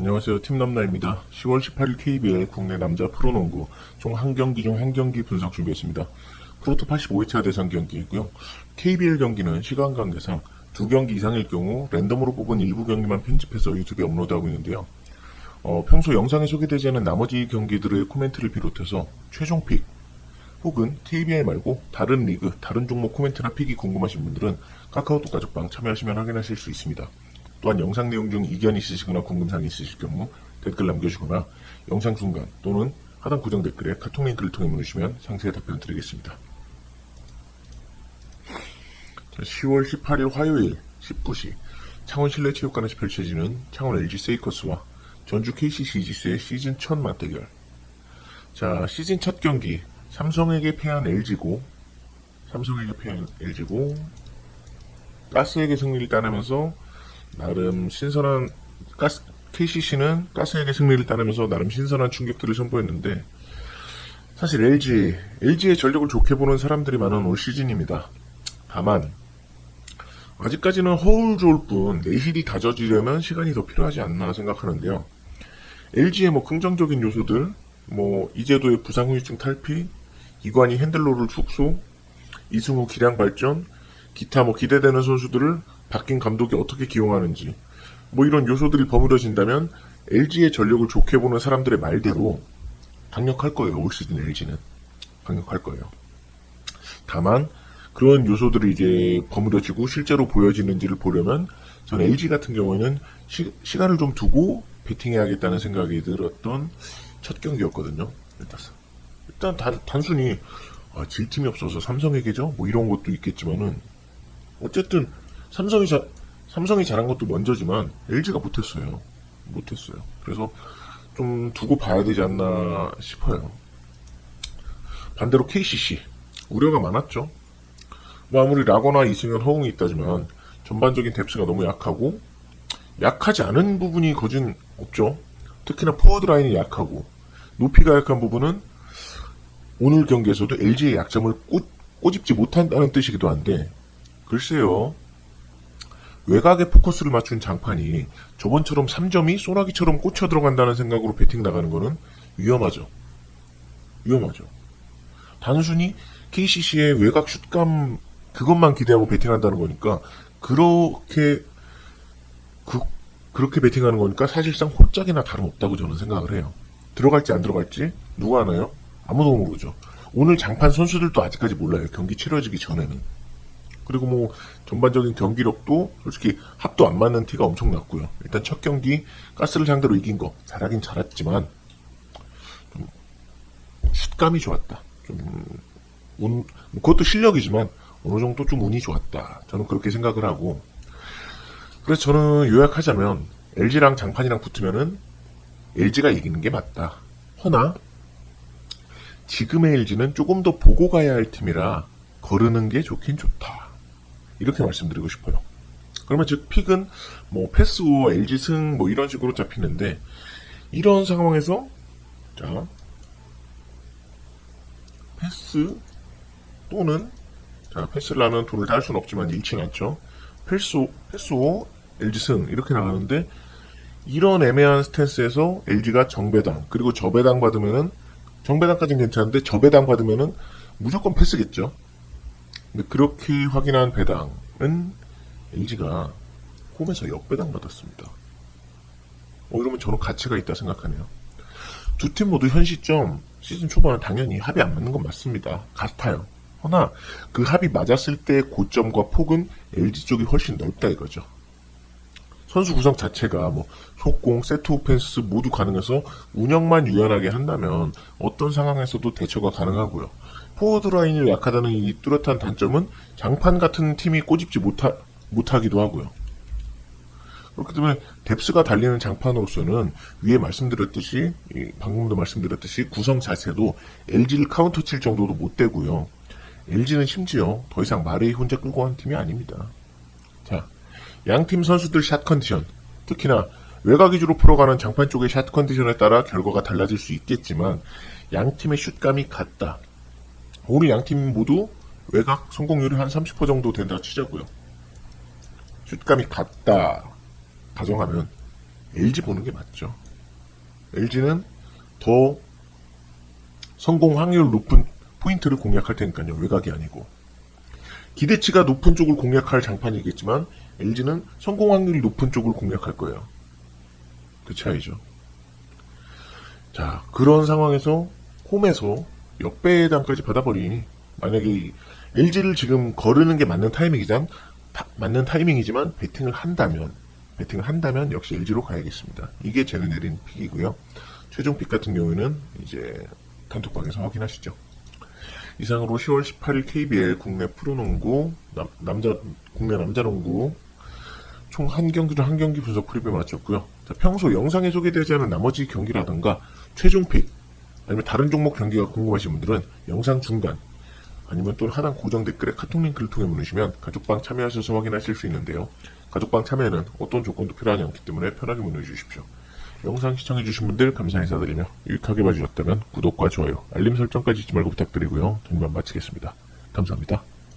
안녕하세요. 팀남나입니다. 10월 18일 KBL 국내 남자 프로농구 총 한 경기 중 한 경기 분석 준비했습니다. 프로토 85회차 대상 경기이고요. KBL 경기는 시간 관계상 두 경기 이상일 경우 랜덤으로 뽑은 일부 경기만 편집해서 유튜브에 업로드하고 있는데요. 어, 평소 영상에 소개되지 않은 나머지 경기들의 코멘트를 비롯해서 최종 픽 혹은 KBL 말고 다른 리그, 다른 종목 코멘트나 픽이 궁금하신 분들은 카카오톡 가족방 참여하시면 확인하실 수 있습니다. 또한 영상 내용 중 이견 있으시거나 궁금사항 있으실 경우 댓글 남겨주거나 영상 중간 또는 하단 고정 댓글에 카톡 링크를 통해 물으시면 상세히 답변 드리겠습니다. 자, 10월 18일 화요일 19시 창원 실내 체육관에서 펼쳐지는 창원 LG 세이커스와 전주 KCC 이지스의 시즌 첫 맞대결. 자, 시즌 첫 경기 삼성에게 패한 LG고 삼성에게 패한 LG고 가스에게 승리를 따내면서 나름 신선한 가스 KCC는 가스에게 승리를 따내면서 나름 신선한 충격들을 선보였는데 사실 LG LG의 전력을 좋게 보는 사람들이 많은 올 시즌입니다. 다만 아직까지는 허울 좋을 뿐 내실이 다져지려면 시간이 더 필요하지 않나 생각하는데요. LG의 뭐 긍정적인 요소들, 뭐 이재도의 부상 후유증 탈피, 이관희 핸들로를 축소, 이승우 기량 발전, 기타 뭐 기대되는 선수들을 바뀐 감독이 어떻게 기용하는지 뭐 이런 요소들이 버무려진다면 LG의 전력을 좋게 보는 사람들의 말대로 강력할 거예요. 올 시즌 LG는 강력할 거예요. 다만 그런 요소들이 이제 버무려지고 실제로 보여지는지를 보려면 전 LG 같은 경우에는 시, 시간을 좀 두고 배팅해야겠다는 생각이 들었던 첫 경기였거든요. 일단, 단, 단순히 아, 질 팀이 없어서 삼성에게죠? 뭐 이런 것도 있겠지만은 어쨌든 삼성이 자, 삼성이 잘한 것도 먼저지만 LG가 못했어요. 못했어요. 그래서 좀 두고 봐야 되지 않나 싶어요. 반대로 KCC 우려가 많았죠. 뭐 아무리 라거나 이승현, 허웅이 있다지만 전반적인 뎁스가 너무 약하고 약하지 않은 부분이 거진 없죠. 특히나 포워드 라인이 약하고 높이가 약한 부분은 오늘 경기에서도 LG의 약점을 꼬, 꼬집지 못한다는 뜻이기도 한데 글쎄요. 외곽에 포커스를 맞춘 장판이 저번처럼 3점이 소나기처럼 꽂혀 들어간다는 생각으로 배팅 나가는 거는 위험하죠. 위험하죠. 단순히 KCC의 외곽 슛감 그것만 기대하고 배팅한다는 거니까 그렇게 그, 그렇게 배팅하는 거니까 사실상 홀짝이나 다름없다고 저는 생각을 해요. 들어갈지 안 들어갈지 누가 아나요? 아무도 모르죠. 오늘 장판 선수들도 아직까지 몰라요. 경기 치러지기 전에는. 그리고 뭐 전반적인 경기력도 솔직히 합도 안 맞는 티가 엄청 났고요. 일단 첫 경기 가스를 상대로 이긴 거 잘하긴 잘했지만 좀 슛감이 좋았다. 좀 운, 그것도 실력이지만 어느 정도 좀 운이 좋았다. 저는 그렇게 생각을 하고 그래서 저는 요약하자면 LG랑 장판이랑 붙으면은 LG가 이기는 게 맞다. 허나 지금의 LG는 조금 더 보고 가야 할 팀이라 거르는 게 좋긴 좋다. 이렇게 말씀드리고 싶어요. 그러면 즉 픽은 뭐 패스오, LG 승뭐 이런 식으로 잡히는데 이런 상황에서 자 패스 또는 자 패스를 하면 돈을 딸 수는 없지만 잃지 않죠. 패스오, 패스오, LG 승 이렇게 나가는데 이런 애매한 스탠스에서 LG가 정배당 그리고 저배당 받으면은 정배당까지는 괜찮은데 저배당 받으면은 무조건 패스겠죠. 근데 그렇게 확인한 배당은 LG가 홈에서 역배당 받았습니다. 어, 이러면 저는 가치가 있다 생각하네요. 두 팀 모두 현 시점 시즌 초반은 당연히 합이 안 맞는 건 맞습니다. 같아요. 허나 그 합이 맞았을 때 고점과 폭은 LG 쪽이 훨씬 넓다 이거죠. 선수 구성 자체가 뭐 속공, 세트 오펜스 모두 가능해서 운영만 유연하게 한다면 어떤 상황에서도 대처가 가능하고요. 포워드 라인이 약하다는 이 뚜렷한 단점은 장판 같은 팀이 꼬집지 못하, 못하기도 하고요. 그렇기 때문에 뎁스가 달리는 장판으로서는 위에 말씀드렸듯이 이 방금도 말씀드렸듯이 구성 자체도 LG를 카운터 칠 정도도 못 되고요. LG는 심지어 더 이상 마레이 혼자 끌고 간 팀이 아닙니다. 자, 양팀 선수들 샷 컨디션, 특히나 외곽 위주로 풀어가는 장판 쪽의 샷 컨디션에 따라 결과가 달라질 수 있겠지만 양 팀의 슛감이 같다. 오늘 양 팀 모두 외곽 성공률이 한 30% 정도 된다 치자고요. 슛감이 같다 가정하면 LG 보는 게 맞죠. LG는 더 성공 확률 높은 포인트를 공략할 테니까요. 외곽이 아니고. 기대치가 높은 쪽을 공략할 장판이겠지만 LG는 성공 확률이 높은 쪽을 공략할 거예요. 그 차이죠. 자, 그런 상황에서 홈에서 역배당까지 받아버리니 만약에 LG를 지금 거르는 게 맞는 타이밍이지만 타- 맞는 타이밍이지만 베팅을 한다면 베팅을 한다면 역시 LG로 가야겠습니다. 이게 제가 내린 픽이고요. 최종 픽 같은 경우에는 이제 단톡방에서 확인하시죠. 이상으로 10월 18일 KBL 국내 프로농구 남, 남자 국내 남자농구 총 한 경기 중한 경기 분석 프리뷰 마쳤고요. 자, 평소 영상에 소개되지 않은 나머지 경기라던가 최종 픽 아니면 다른 종목 경기가 궁금하신 분들은 영상 중간 아니면 또 하단 고정 댓글에 카톡 링크를 통해 문의시면 가족방 참여하셔서 확인하실 수 있는데요. 가족방 참여에는 어떤 조건도 필요하지 않기 때문에 편하게 문의해 주십시오. 영상 시청해주신 분들 감사 인사드리며 유익하게 봐주셨다면 구독과 좋아요, 알림 설정까지 잊지 말고 부탁드리고요. 이만 마치겠습니다. 감사합니다.